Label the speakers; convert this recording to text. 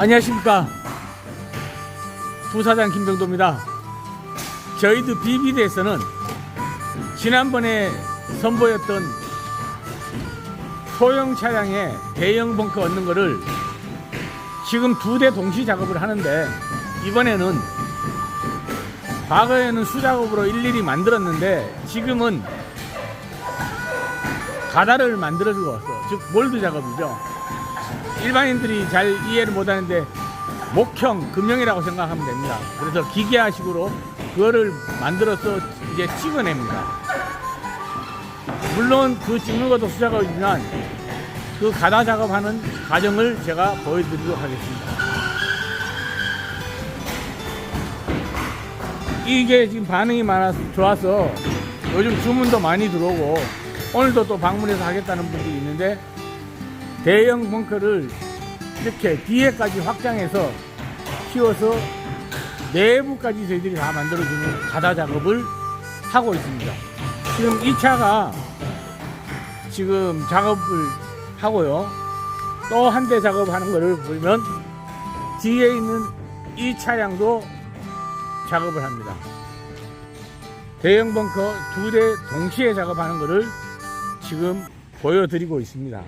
Speaker 1: 안녕하십니까. 부사장 김병도입니다. 저희들 비비드에서는 지난번에 선보였던 소형 차량에 대형 벙커 얻는 거를 지금 두 대 동시 작업을 하는데 이번에는 과거에는 수작업으로 일일이 만들었는데 지금은 가다를 만들어주고 왔어 즉 몰드 작업이죠 일반인들이 잘 이해를 못하는데 목형, 금형이라고 생각하면 됩니다. 그래서 기계화식으로 그거를 만들어서 이제 찍어냅니다. 물론 그 찍는 것도 수작업이지만 그 가다 작업하는 과정을 제가 보여드리도록 하겠습니다. 이게 지금 반응이 많아서 좋아서 요즘 주문도 많이 들어오고 오늘도 또 방문해서 하겠다는 분들이 있는데 대형 벙커를 이렇게 뒤에까지 확장해서 키워서 내부까지 저희들이 다 만들어주는 가다 작업을 하고 있습니다. 지금 이 차가 지금 작업을 하고요. 또 한 대 작업하는 거를 보면 뒤에 있는 이 차량도 작업을 합니다. 대형 벙커 두 대 동시에 작업하는 거를 지금 보여드리고 있습니다.